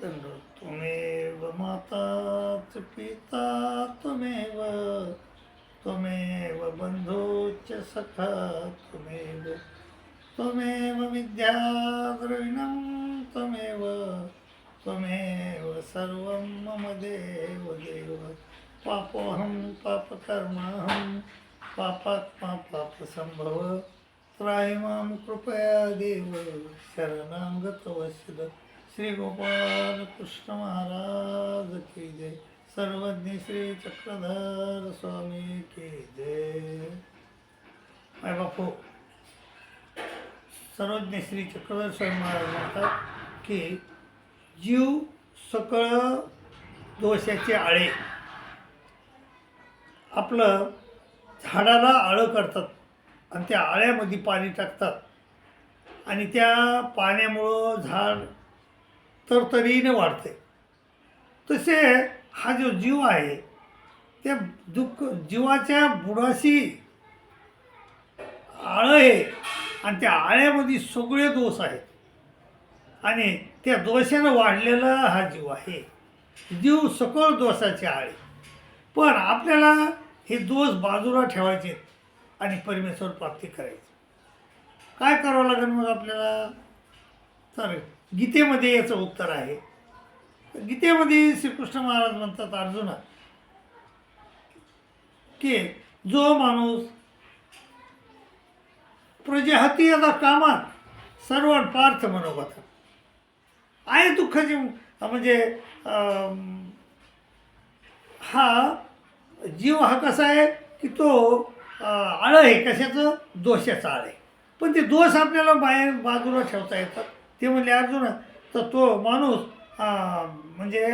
त्वमेव माता च पिता त्वमेव त्वमेव बन्धुश्च सखा त्वमेव त्वमेव विद्या द्रविणं त्वमेव त्वमेव सर्वं मम देव देव। पापोऽहं पापकर्माहं पापात्मा पापसम्भव। त्रायमान कृपया देव शरणाङ्गतवश्यद श्री गोपाल कृष्ण महाराज की जय। सर्वज्ञ श्री चक्रधर स्वामी की जय। माय बापू सर्वज्ञ श्री चक्रधर स्वामी महाराज म्हणतात की जीव सकळ दोषाचे आळे. आपलं झाडाला आळं करतात. आणि त्या आळ्यामध्ये पाणी टाकतात. आणि त्या पाण्यामुळं झाड तरतरीने वाढते. तसे हा जो जीव आहे त्या दुःख जीवाच्या बुडाशी आळं आहे आणि त्या आळ्यामध्ये सगळे दोष आहेत. आणि त्या दोषानं वाढलेला हा जीव आहे. जीव सकळ दोषाचे आळे. पण आपल्याला हे दोष बाजूला ठेवायचे आणि परमेश्वर प्राप्ती करायची. काय करावं लागेल मग आपल्याला? तर गीतेमध्ये याचं उत्तर आहे. गीतेमध्ये श्रीकृष्ण महाराज म्हणतात अर्जुना की जो माणूस प्रजाहती आता कामात सर्व पार्थ मनोगत आहे. दुःखाची म्हणजे अं, हा जीव हा कसा आहे? की तो आळं आहे कशाचं? दोषाचं आळ आहे. पण ते दोष आपल्याला बाहेर बाजूला ठेवता येतात. ते म्हणले अर्जुन तर तो माणूस म्हणजे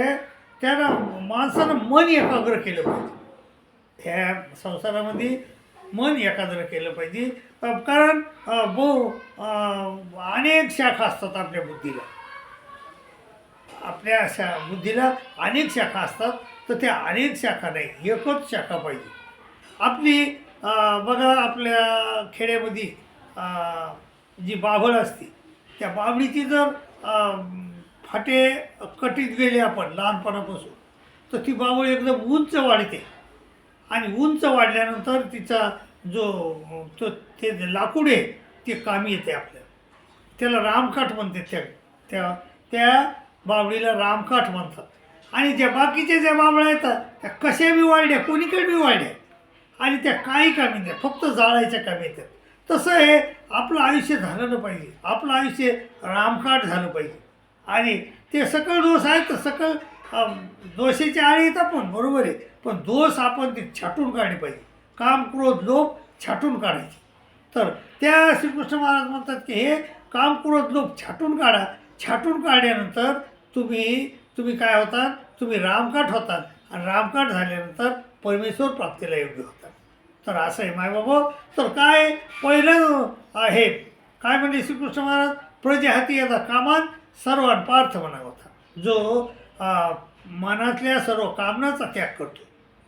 त्यानं माणसानं मन एकाग्र केलं पाहिजे. ह्या संसारामध्ये मन एकाग्र केलं पाहिजे. कारण बहु अनेक शाखा असतात आपल्या बुद्धीला. आपल्या शा बुद्धीला अनेक शाखा असतात तर त्या अनेक शाखा नाही एकच शाखा पाहिजे. आपली बघा आपल्या खेड्यामध्ये जी बाभळ असते त्या बाभळीची जर फाटे कटीत गेले आपण लहानपणापासून तर ती बाभळ एकदम उंच वाढते. आणि उंच वाढल्यानंतर तिचा जो तो ते जे लाकूड आहे ते कामी येते आपल्याला. त्याला रामकाठ म्हणते त्या त्या त्या बावळीला रामकाठ म्हणतात. आणि ज्या बाकीच्या ज्या बावळ्या येतात त्या कशा बी वाढल्या कोणीकडे बी वाढल्या आणि त्या काही कामी नाही फक्त जाळायच्या कामी येतात. तसं हे आपलं आयुष्य झालं पाहिजे. आपलं आयुष्य रामकाट झालं पाहिजे. आणि ते सकळ दोष आहेत तर सकळ अं, दोषाचे आळे येतात पण बरोबर आहे. पण दोष आपण ते छाटून काढले पाहिजे. काम क्रोध लोभ छाटून काढायचे. तर त्या श्रीकृष्ण महाराज म्हणतात की हे काम क्रोध लोभ छाटून काढा. छाटून काढल्यानंतर तुम्ही तुम्ही काय होतात? तुम्ही रामकाठ होतात. आणि रामकाठ झाल्यानंतर परमेश्वर प्राप्तीला योग्य होतात. तर असं आहे मायबाबा तर काय पहिलं आहे? काय म्हणजे श्रीकृष्ण महाराज? प्रजाहाती येतात कामात सर्वान पार्थ म्हणा होता जो मनातल्या सर्व कामनाचा त्याग करतो.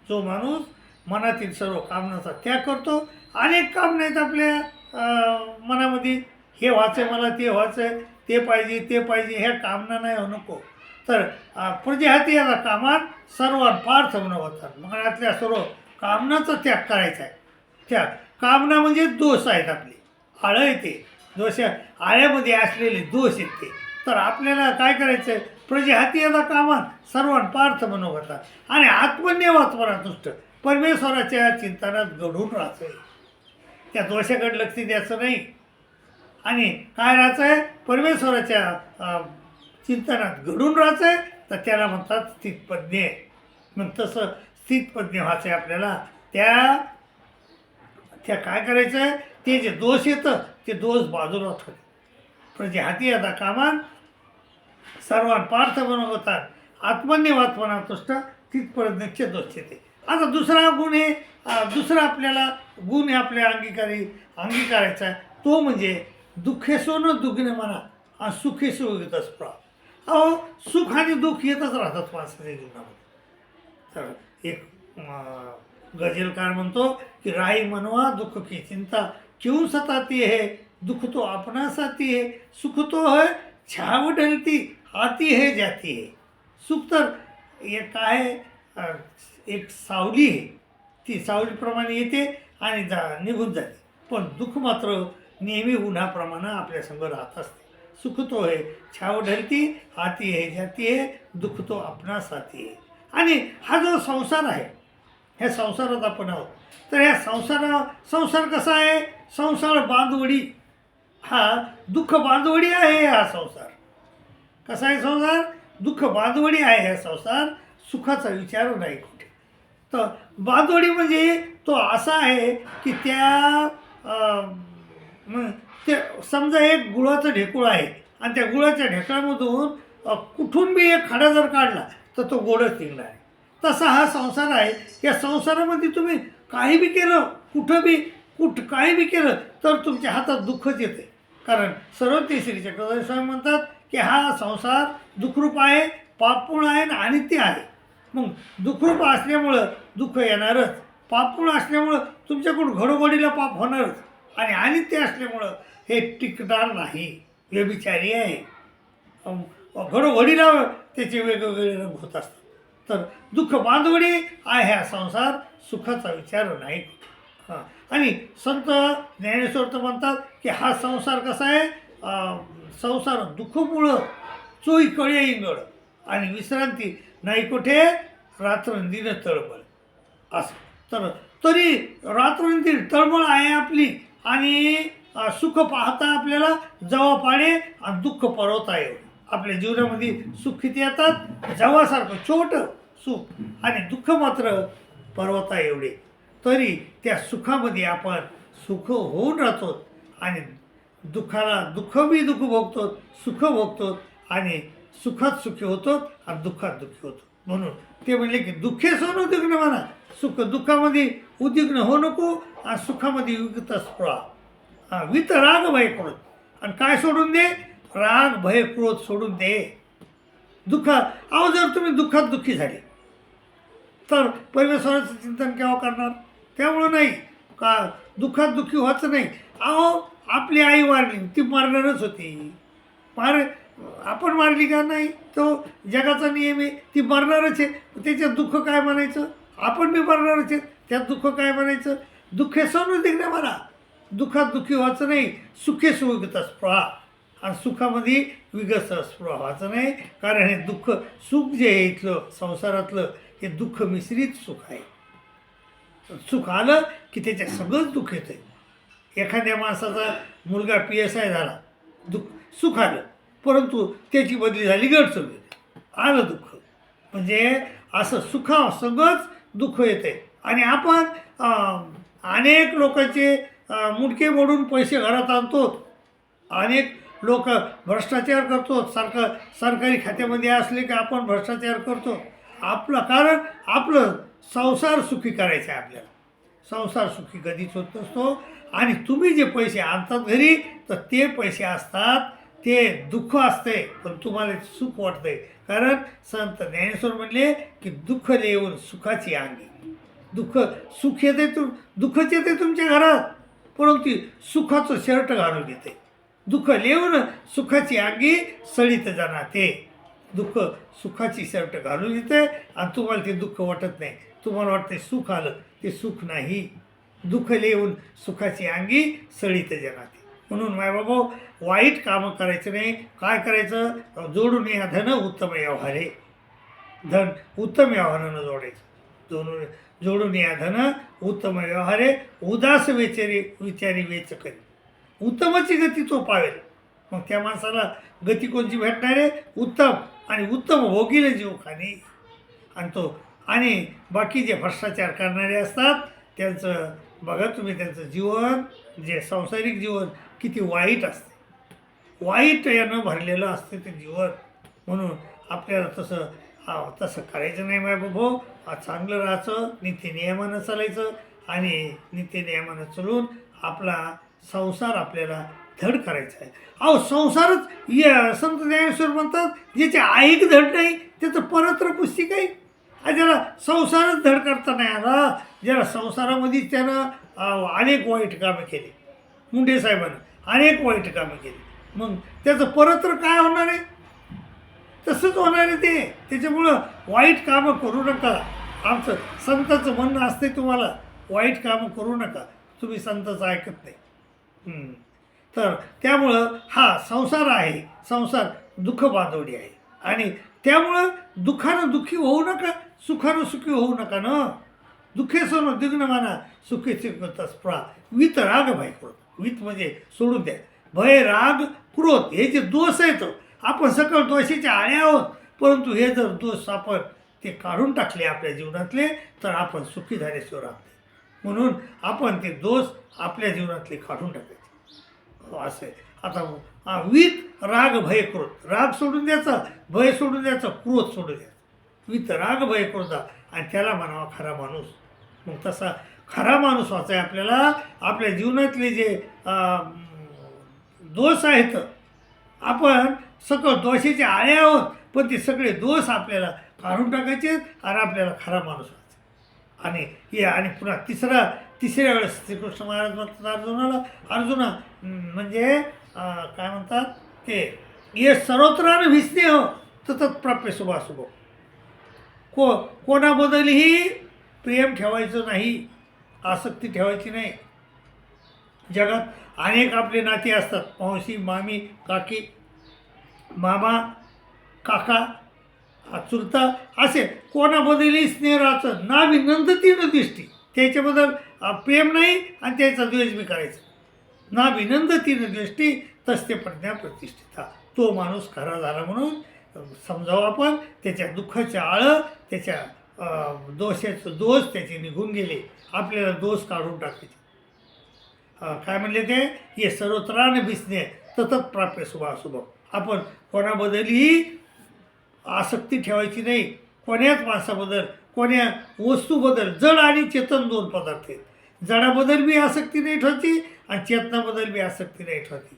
जो माणूस मनातील सर्व कामनाचा त्याग करतो अनेक कामना आहेत आपल्या मनामध्ये. हे व्हायचं मला ते व्हायचं ते पाहिजे ते पाहिजे ह्या कामना नाही हो नको. तर अं, प्रजाहाती याला कामान पार्थ म्हणून होतात. मनातल्या सर्व कामनाचा त्याग करायचा आहे. त्याग. कामना म्हणजे दोष आहेत आपले. आळं येते दोष आळ्यामध्ये असलेले दोष आहेत ते. तर आपल्याला काय करायचं आहे प्रजाहाती याला कामान सर्वान पार्थ मनोगता आणि आत्मन्यवात्मना दुष्ट. परमेश्वराच्या चिंतनात घडून राहायचं आहे त्या दोषाकडे लक्ष द्यायचं नाही. आणि काय राहायचं आहे परमेश्वराच्या चिंतनात घडून राहायचं आहे तर त्याला म्हणतात स्थितप्रज्ञ. मग तसं स्थितप्रज्ञ व्हायचं आहे आपल्याला. त्या त्या काय करायचं आहे ते जे दोष येतं ते दोष बाजूला ठेवले प्रजे हाती आता कामान सर्वान पार्थ बनवतात आत्मन्यवात्मना तुष्ट तिथपर्यंतचे दोष येते. आता दुसरा गुण हे दुसरा आपल्याला गुण हे आपल्या अंगीकारी अंगीकारायचा आहे. तो म्हणजे दुःखेसो न दुग्ने म्हणा आणि सुखेसो येतच प्रा अहो सुख आणि दुःख येतच राहतात माणसाच्या जीवनामध्ये. तर एक अं, गझलकार म्हणतो की राई मनवा दुःख की चिंता क्यों सताती है? दुःख तो अपना साथी है सुख तो है छाव ढलती आती हे जाती आहे सुख तर एक आहे एक सावली आहे. ती सावलीप्रमाणे येते आणि जा निघून जाते. पण दुःख मात्र नेहमी उन्हाप्रमाणे आपल्यासंग राहत असते. सुख तो आहे छाव ढलती हाती है जाती आहे दुःख तो आपणास हाती आहे आणि हा जो संसार आहे ह्या संसारात आपण आहोत. तर ह्या संसारा संसार कसा आहे? संसार बांधवडी. हा दुःख बांधवडी आहे हा संसार. कसा आहे संसार? दुःख बांधवडी आहे हा संसार. सुखाचा विचार नाही कुठे. तर बांधवडी म्हणजे तो असा आहे की त्या ते समजा एक गुळाचं ढेकूळ आहे आणि त्या गुळाच्या ढेकळामधून कुठून बी एक खडा जर काढला तर तो गोडच निघणार आहे. तसा हा संसार आहे. या संसारामध्ये तुम्ही काही बी केलं कुठं बी कुठ काही बी केलं तर तुमच्या हातात दुःखच येते. कारण सर्व ते श्री स्वामी म्हणतात की हा संसार दुःखरूप आहे पापपूर्ण आहे आणि अनित्य आहे. मग दुःखरूप असल्यामुळं दुःख येणारच. पापपूर्ण असल्यामुळं तुमच्याकडून घडोघडीला पाप होणारच. आणि अनित्य असल्यामुळं हे टिकणार नाही. व्यभिचारी आहे. घडोघडीला त्याचे वेगवेगळे रंग होत असतात. तर दुःख बांधवडी आहे हा संसार सुखाचा विचार नाही. हां. आणि संत ज्ञानेश्वर तर म्हणतात की हा संसार कसा आहे? संसार दुःखमुळं चोई कळे इंगळ. आणि विश्रांती नाही कुठे? रात्रंदिन तळमळ. असं. तर तरी रात्रंदिन तळमळ आहे आपली. आणि सुख पाहता आपल्याला जवा पाडे आणि दुःख परवता येऊ. आपल्या जीवनामध्ये सुख किती येतात? जवासारखं छोटं सुख आणि दुःख मात्र पर्वता एवढे. तरी त्या सुखामध्ये आपण सुख होऊन राहतो आणि दुःखाला दुःख बी दुःख भोगतो सुख भोगतो आणि सुखात सुखी होतो आणि दुःखात दुःखी होतो म्हणून ते म्हणले की दुःखे सोन उद्विग्न म्हणा. सुख दुःखामध्ये उद्विग्न होऊ नको आणि सुखामध्ये विगत स्पृहा हा, वित राग भय क्रोध. आणि काय सोडून दे? राग भय क्रोध सोडून दे. दुःख अहो जर तुम्ही दुःखात दुःखी झाले तर परमेश्वराचं चिंतन केव्हा करणार? त्यामुळं नाही. का दुःखात दुःखी व्हायचं नाही. अहो आपली आई मारली ती मारणारच होती. मार आपण मारली का नाही? तो जगाचा नियम आहे ती मरणारच आहे. त्याच्यात दुःख काय म्हणायचं? आपण बी मरणारच आहे. त्यात दुःख काय म्हणायचं? दुःखे सहनच ना मला. दुःखात दुःखी व्हायचं नाही सुखे सुविगत स्पृहा आणि सुखामध्ये विगत स्पृहा व्हायचं नाही. कारण हे दुःख सुख जे आहे इथलं संसारातलं हे दुःख मिश्रित सुख आहे. सुख आलं की त्याच्यात सगळंच दुःख येतं एखाद्या माणसाचा मुलगा पी एस आय झाला दुःख सुख आलं. परंतु त्याची बदली झाली गडचुली आलं दुःख. म्हणजे असं सुखा सगळंच दुःख येते आणि आपण अं, अनेक लोकांचे मुंडके मोडून पैसे घरात आणतो अनेक लोक भ्रष्टाचार करतो सरकार सरकारी खात्यामध्ये असले की आपण भ्रष्टाचार करतो. आपलं कारण आपलं संसार सुखी करायचं आहे आपल्याला. संसार सुखी कधीच होत नसतो. आणि तुम्ही जे पैसे आणतात घरी तर ते पैसे असतात. ते दुःख असते पण तुम्हाला सुख वाटतंय. कारण संत ज्ञानेश्वर म्हणले की दुःख येऊन सुखाची अंगी. दुःख सुख येते तुम दुःखच येते तुमच्या घरात. परंतु सुखाचं शर्ट घालून येते दुःख लिहून सुखाची अंगी सळीत जाणार ते दुःख सुखाची शर्ट घालून येते आणि तुम्हाला ते दुःख वाटत नाही. तुम्हाला वाटते सुख आलं ते सुख नाही. दुःख लिहून सुखाची अंगी सळीत जनाते. म्हणून माय बाबा वाईट कामं करायचं नाही. काय करायचं? जोडून या धन उत्तम व्यवहारे. धन उत्तम व्यवहारानं जोडायचं. जोडून जोडून या धन उत्तम व्यवहारे उदास विचारी विचारी वेच करी उत्तमाची गती तो पावेल मग त्या माणसाला गती कोणची भेटणार आहे? उत्तम. आणि उत्तम भोगील जीव खाणे. आणि तो आणि बाकी जे भ्रष्टाचार करणारे असतात त्यांचं बघा तुम्ही त्यांचं जीवन जे सांसारिक जीवन किती वाईट असते. वाईट यानं भरलेलं असते ते जीवन. म्हणून आपल्याला तसं तसं करायचं नाही माय बाबो. चांगलं राहायचं नित्यनियमानं चालायचं आणि नित्यनियमानं चलून आपला संसार आपल्याला धड करायचा आहे. अहो संसारच य संत ज्ञानेश्वर म्हणतात ज्याचे आईक धड नाही त्याचं परत्र पुस्तिक आहे. ज्याला संसारच धड करता नाही आला ज्याला संसारामध्ये त्यानं अनेक वाईट कामं केली. मुंडे साहेबानं अनेक वाईट कामं केली. मग त्याचं परत्र काय होणार आहे? तसंच होणार आहे ते. त्याच्यामुळं वाईट कामं करू नका. आमचं संताचं म्हणणं असते तुम्हाला वाईट कामं करू नका. तुम्ही संताचं ऐकत नाही. तर त्यामुळं हा संसार आहे. संसार दुःख बांधवडी आहे. आणि त्यामुळं दुःखानं दुःखी होऊ नका सुखानं सुखी होऊ नका ना. दुःखे सोनं दिग्न माना सुखे चिकता वित राग भय क्रोध वित म्हणजे सोडून द्या. भय राग क्रोध हे जे दोष आहेत आपण सकळ दोषीचे आळे आहोत. परंतु हे जर दोष आपण ते काढून टाकले आपल्या जीवनातले तर आपण सुखी झाल्याशिवाय राहते म्हणून आपण ते दोष आपल्या जीवनातले काढून टाकायचे. हो, असं आहे. आता हा, वित राग भय क्रोध. राग सोडून द्यायचा भय सोडून द्यायचा क्रोध सोडून द्यायचा. वित राग भय क्रोधा. आणि त्याला म्हणावा खरा माणूस. मग तसा खरा माणूस व्हायचा आहे आपल्याला. आपल्या जीवनातले जे दोष आहेत आपण सकळ दोषाचे आळे आहोत पण ते सगळे दोष आपल्याला काढून टाकायचे आणि आपल्याला खरा माणूस व्हायचा. आणि हे आणि पुन्हा तिसरा तिसऱ्या वेळेस श्रीकृष्ण महाराज म्हणतात अर्जुनाला अर्जुना म्हणजे काय म्हणतात ते ये सर्वत्रानं भिसणे हो ततत प्राप्य शुभाशुभ को कोणाबद्दलही प्रेम ठेवायचं नाही आसक्ती ठेवायची नाही. जगात अनेक आपले नाते असतात. मावशी मामी काकी मामा काका चुलता असे कोणाबद्दलही स्नेहाचं ना विनंदती तीन दृष्टी. त्याच्याबद्दल प्रेम नाही आणि त्याचा द्वेष बी करायचा. ना विनंदती तीन दृष्टी तस्ते प्रज्ञा प्रतिष्ठिता. तो माणूस खरा झाला म्हणून अ, समजावं आपण त्याच्या दुःखाच्या आळं त्याच्या दोषाचं दोष त्याचे निघून गेले. आपल्याला दोष काढून टाकायचे. काय म्हणले ते? हे सर्वत्रान भिसणे ततत प्राप्य शुभाशुभ आपण कोणाबद्दलही आसक्ती ठेवायची नाही. कोण्याच माणसाबद्दल कोण्या वस्तूबद्दल जड आणि चेतन दोन पदार्थ आहेत. जडाबद्दल बी आसक्ती नाही ठेवती आणि चेतनाबद्दल बी आसक्ती नाही ठेवती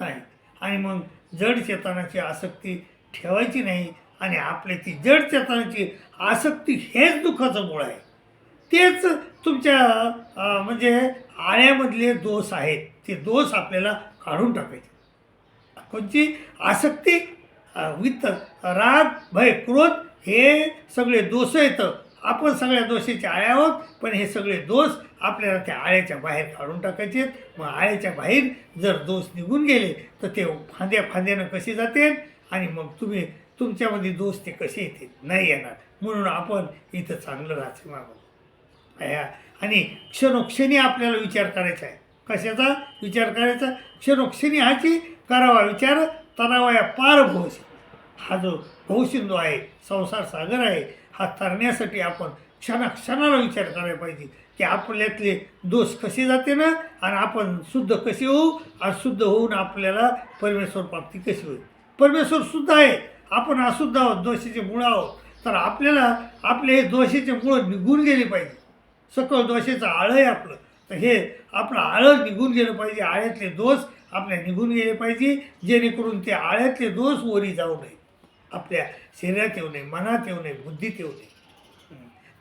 नाही. आणि मग जड चेतनाची आसक्ती ठेवायची नाही आणि आपल्या ती जड चेतनाची आसक्ती हेच दुःखाचं मूळ आहे. तेच तुमच्या म्हणजे आळ्यामधले दोष आहेत ते दोष आपल्याला काढून टाकायचे. कोणची? आसक्ती वित्त राग भय क्रोध हे सगळे दोष येतं आपण सगळ्या दोषाचे आळ्या आहोत पण हे सगळे दोष आपल्याला त्या आळ्याच्या बाहेर काढून टाकायचे मग आळ्याच्या बाहेर जर दोष निघून गेले तर ते फांद्या फांद्यानं कसे जाते? आणि मग तुम्ही तुमच्यामध्ये दोष ते कसे येतील? नाही येणार. म्हणून आपण इथं चांगलं राहते मागून आणि क्षणोक्षणी आपल्याला विचार करायचा आहे. कशाचा विचार करायचा? क्षणोक्षणी हाची करावा विचार तणावाया पार भोस. हा जो भौसिंधू आहे संसार सागर आहे हा तरण्यासाठी आपण क्षणाक्षणाला विचार करायला पाहिजे. की आपल्यातले दोष कसे जाते ना आणि आपण शुद्ध कसे होऊ आणि शुद्ध होऊन आपल्याला परमेश्वर प्राप्ती कशी होईल. परमेश्वर शुद्ध आहे. आपण अशुद्ध आहोत दोषाचे मुळं आहोत. तर आपल्याला आपले हे दोषाचे मुळं निघून गेले पाहिजे. सकळ दोषाचं आळं आहे आपलं. तर हे आपलं आळं निघून गेलं पाहिजे आळ्यातले दोष आपल्या निघून गेले पाहिजे जेणेकरून ते आळ्यातले दोष वरी जाऊ नये. आपल्या शरीरात येऊ नये मनात येऊ नये बुद्धीत येऊ नये.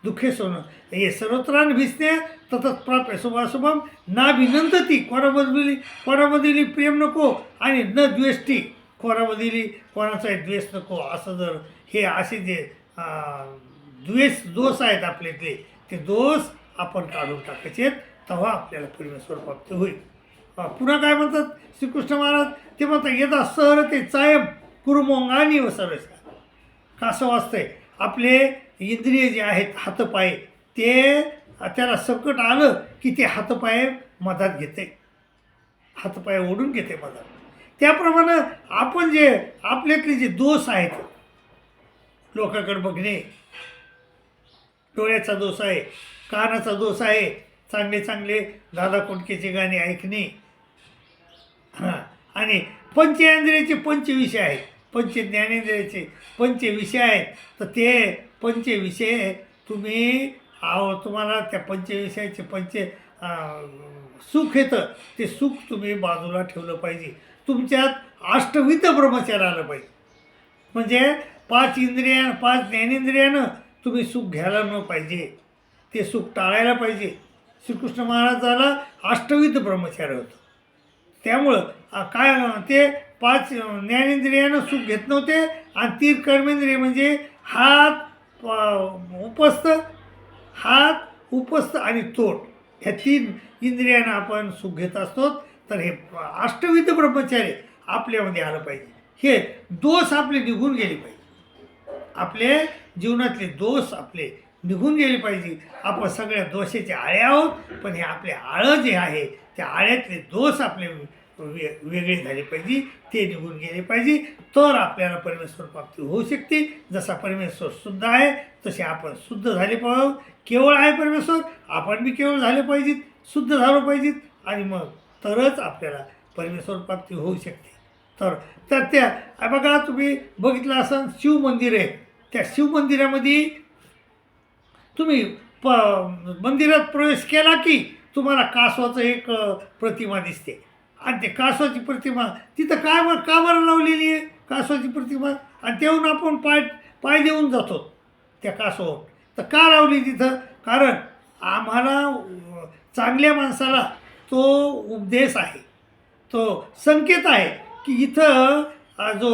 दुःखे सोनं. हे सर्वत्रान भिसणे ततच प्राप्य शुभाशुभम. ना विनंतती कोणाबद्दली कोणाबद्दली प्रेम नको आणि न द्वेष्टी कोणाबद्दली कोणाचाही द्वेष नको. असं जर हे असे जे द्वेष दोष आहेत आपल्यातले ते दोष आपण काढून टाकायचे तेव्हा आपल्याला परमेश्वर प्राप्त होईल. पुन्हा काय म्हणतात? श्रीकृष्ण महाराज ते म्हणतात यदा सहर ते चायम कुरुमोंगानी व सरस कसं वाचतंय? आपले इंद्रिय जे आहेत हातपाय ते त्याला सकट आलं की ते हातपाय मधात घेते. हातपाय ओढून घेते मधात. त्याप्रमाणे आपण जे आपल्यातले जे दोष आहेत लोकांकडे बघणे डोळ्याचा दोष आहे कानाचा दोष आहे. चांगले चांगले दादा कोंडकेचे गाणे ऐकणे. हां. आणि पंचेंद्रियाचे पंचविषय आहेत. पंच ज्ञानेंद्रियाचे पंचविषय आहेत. तर ते पंचविषय तुम्ही आव तुम्हाला त्या पंचविषयाचे पंच सुख येतं. ते सुख तुम्ही बाजूला ठेवलं पाहिजे. तुमच्यात अष्टविध ब्रह्मचार आलं पाहिजे. म्हणजे पाच इंद्रिया पाच ज्ञानेंद्रियानं तुम्ही सुख घ्यायला न पाहिजे. ते सुख टाळायला पाहिजे. श्रीकृष्ण महाराजाला अष्टविध ब्रह्मचार्य होतं. त्यामुळं काय ते पाच ज्ञानेंद्रियानं सुख घेत नव्हते आणि ती कर्मेंद्रिय म्हणजे हात उपस्थ हात उपस्थ आणि तोट ह्या तीन इंद्रियानं आपण सुख घेत असतो तर हे अष्टविध ब्रह्मचारी आपल्यामध्ये आलं पाहिजे. हे दोष आपले निघून गेले पाहिजे. आपले जीवनातले दोष आपले निघून गेले पाहिजे. आपण सगळ्या दोषाचे आळे आहोत पण हे आपले आळं जे आहे त्या आळ्यातले दोष आपले वे वेगळे झाले पाहिजे ते निघून गेले पाहिजे. तर आपल्याला परमेश्वर प्राप्ती होऊ शकते. जसा परमेश्वर शुद्ध आहे तसे आपण शुद्ध झाले पाहिजे. केवळ आहे परमेश्वर आपण बी केवळ झाले पाहिजेत शुद्ध झालो पाहिजेत. आणि मग तरच आपल्याला परमेश्वर प्राप्ती होऊ शकते. तर तर त्या बघा तुम्ही बघितलं असं शिव मंदिर आहे. त्या शिव मंदिरामध्ये तुम्ही प मंदिरात प्रवेश केला की तुम्हाला कासवाचं एक प्रतिमा दिसते. आणि ते कासवाची प्रतिमा तिथं काय बरं का बरं लावलेली आहे कासवाची प्रतिमा. आणि तेवून आपण पाय पाय देऊन जातो त्या कासवावर. तर का लावली तिथं? कारण आम्हाला चांगल्या माणसाला तो उपदेश आहे. तो संकेत आहे की इथं जो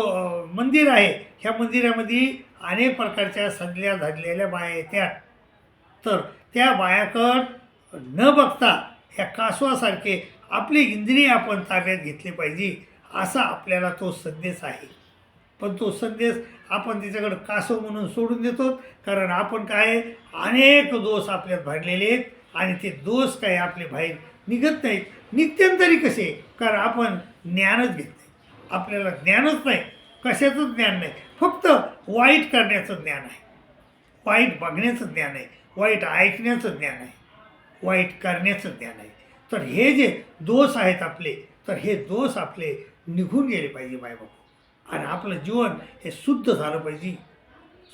मंदिर आहे ह्या मंदिरामध्ये अनेक प्रकारच्या सडल्या धरलेल्या बाया येतात तर त्या बायाकड न बघता ह्या कासवासारखे आपली इंद्रिय आपण ताब्यात घेतली पाहिजे असा आपल्याला तो संदेश आहे. पण तो संदेश आपण त्याच्याकडं कासव म्हणून सोडून देतो कारण आपण काय अनेक दोष आपल्यात भरलेले आहेत आणि ते दोष काय आपले बाहेर निघत नाहीत. नित्यंतरी कसे? कारण आपण ज्ञानच घेत नाही. आपल्याला ज्ञानच नाही. कशाचंच ज्ञान नाही. फक्त वाईट करण्याचं ज्ञान आहे. वाईट बघण्याचं ज्ञान आहे. वाईट ऐकण्याचं ज्ञान आहे. वाईट करण्याचं ज्ञान आहे. तर हे जे दोष आहेत आपले तर हे दोष आपले निघून गेले पाहिजे मायबाप आणि आपलं जीवन हे शुद्ध झालं पाहिजे.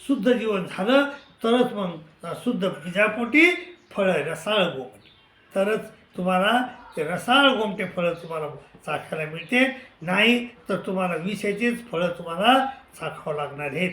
शुद्ध जीवन झालं तरच मग शुद्ध बीजापोटी फळं रसाळ गोपटी तरच तुम्हाला ते रसाळ गोमटे फळं तुम्हाला चाखायला मिळते नाही तर तुम्हाला विषयाचीच फळं तुम्हाला चाखावं लागणार आहेत.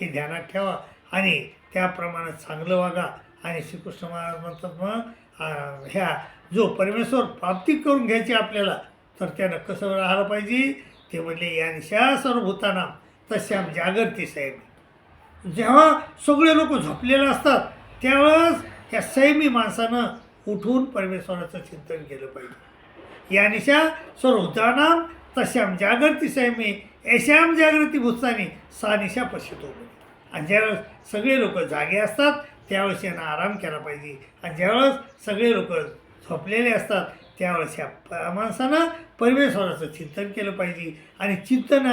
हे ध्यानात ठेवा. आणि त्याप्रमाणे चांगलं वागा. आणि श्रीकृष्ण महाराज म्हणतात मग ह्या जो परमेश्वर प्राप्ती करून घ्यायची आपल्याला तर त्यानं कसं राहिलं पाहिजे? ते म्हणले यांशा सर्वभूताना. तश्याम जागरती साहेब जेव्हा सगळे लोक झोपलेले असतात त्यावेळेस ह्या सैमी माणसानं उठून परमेश्वराचं चिंतन केलं पाहिजे. यानिशा निशा सर्वभूतानाम तश्याम जागृती सैमी यशाम जागृती भूतानी सा निशा पश्यतो आणि ज्यावेळेस सगळे लोक जागे असतात त्यावेळेस यांना आराम केला पाहिजे. आणि ज्यावेळेस सगळे लोक झोपलेले असतात त्यावेळेस ह्या प- माणसानं परमेश्वराचं चिंतन केलं पाहिजे. आणि चिंतन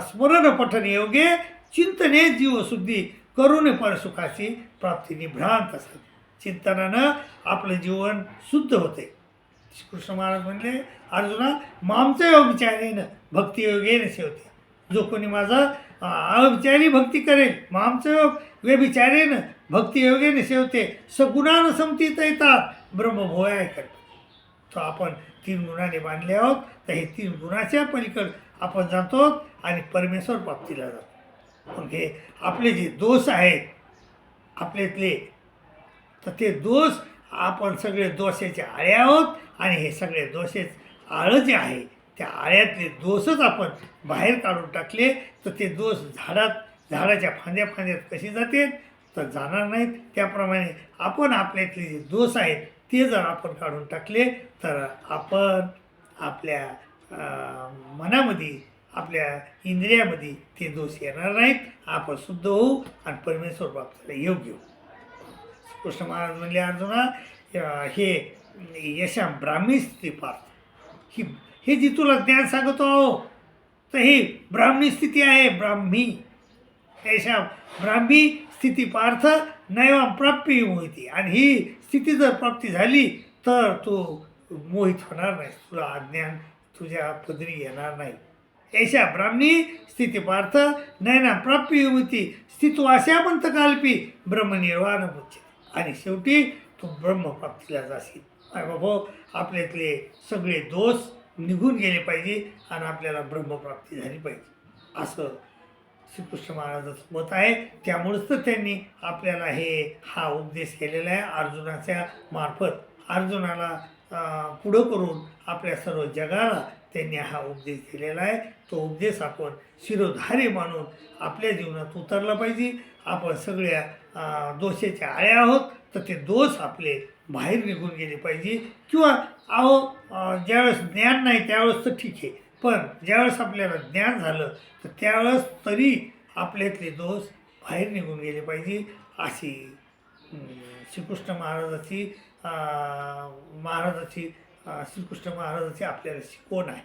स्मरण पठन योगे चिंतने जीवशुद्धी करून परसुखाची प्राप्ती निभ्रांत असते चिंतनानं आपलं जीवन शुद्ध होते. कृष्ण महाराज म्हणले अर्जुना मामचं अविचारीनं विचारेनं भक्तियोगेन सेवते जो कोणी माझा अविचारी भक्ती करेल मामचं योग व्यभिचारेन भक्तियोगेने सेवते सगुणानं समतीत येतात. ब्रह्मभोय ऐकत. तो आपण तीन गुणाने बांधले आहोत. तर हे तीन गुणाच्या पलीकड आपण जातो आणि परमेश्वर प्राप्तीला जातो. मग हे आपले जे दोष आहेत आपल्यातले तर ते दोष आपण सगळे दोषाचे आळे आहोत आणि हे सगळे दोषेच आळं जे आहे त्या आळ्यातले दोषच आपण बाहेर काढून टाकले तर ते दोष झाडात झाडाच्या फांद्या फांद्यात कशी जाते तर जाणार नाहीत. त्याप्रमाणे आपण आपल्यातले जे दोष आहेत ते जर आपण काढून टाकले तर आपण आपल्या मनामध्ये आपल्या इंद्रियामध्ये ते दोष येणार नाहीत. आपण शुद्ध होऊ आणि परमेश्वर बाबतीला योग्य होऊ. कृष्ण महाराज म्हणले अर्जुना हे यशा ब्राह्मी स्थिती पार्थ ही हे जी तुला ज्ञान सांगतो आहो तर ही ब्राह्मी स्थिती आहे ब्राह्मी. यशा ब्राह्मी स्थिती पार्थ नैवा प्राप्ती मोहिती. आणि ही स्थिती जर प्राप्ती झाली तर तू मोहित होणार नाही तुला अज्ञान तुझ्या पदरी येणार नाही. ऐशा ब्राह्मी स्थिती पार्थ नैना प्राप्ती होती स्थितू अशा पंत काल्पी ब्रह्मनिर्वाण मुच्य आणि शेवटी तू ब्रह्मप्राप्तीला जाशील. आणि बाबा आपल्यातले सगळे दोष निघून गेले पाहिजे आणि आपल्याला ब्रह्मप्राप्ती झाली पाहिजे. असं श्रीकृष्ण महाराजाचं मत आहे. त्यामुळेच तर त्यांनी आपल्याला हे हा उपदेश केलेला आहे अर्जुनाच्या मार्फत. अर्जुनाला पुढं करून आपल्या सर्व जगाला त्यांनी हा उपदेश दिलेला आहे. तो उपदेश आपण शिरोधारे मानून आपल्या जीवनात उतरला पाहिजे. आपण सगळ्या दोषाच्या आळ्या आहोत. तर ते दोष आपले बाहेर निघून गेले पाहिजे. किंवा अहो ज्यावेळेस ज्ञान नाही त्यावेळेस तर ठीक आहे. पण ज्यावेळेस आपल्याला ज्ञान झालं तर त्यावेळेस तरी आपल्यातले दोष बाहेर निघून गेले पाहिजे. अशी श्रीकृष्ण महाराजाची महाराजाची श्रीकृष्ण महाराजाची आपल्याला शिकवण आहे.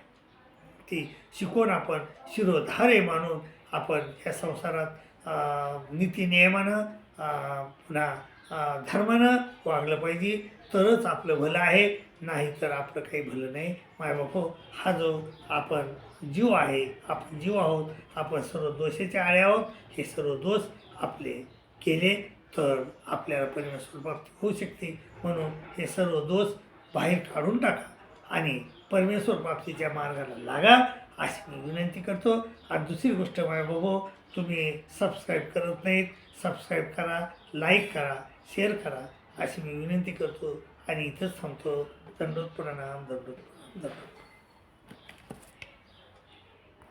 ती शिकवण आपण शिरोधारे मानून आपण या संसारात नीतीनियमानं पुन्हा धर्मानं वागलं पाहिजे. तरच आपलं भलं आहे. नाही तर आपलं काही भलं नाही. मायबापो हा जो आपण जीव आहे आपण जीव आहोत आपण सर्व दोषाचे आळे आहोत हे सर्व दोष आपले केले. तर आपल्याला परमेश्वर प्राप्ती होऊ शकते. म्हणून हे सर्व दोष बाहेर काढून टाका आणि परमेश्वर प्राप्तीच्या मार्गाला लागा अशी मी विनंती करतो. आणि दुसरी गोष्ट माझ्या बाबो तुम्ही सबस्क्राईब करत नाहीत सबस्क्राईब करा लाईक करा शेअर करा अशी मी विनंती करतो. आणि इथंच थांबतो. दंडोत प्रणाम दंडोत प्रणाम दंडोत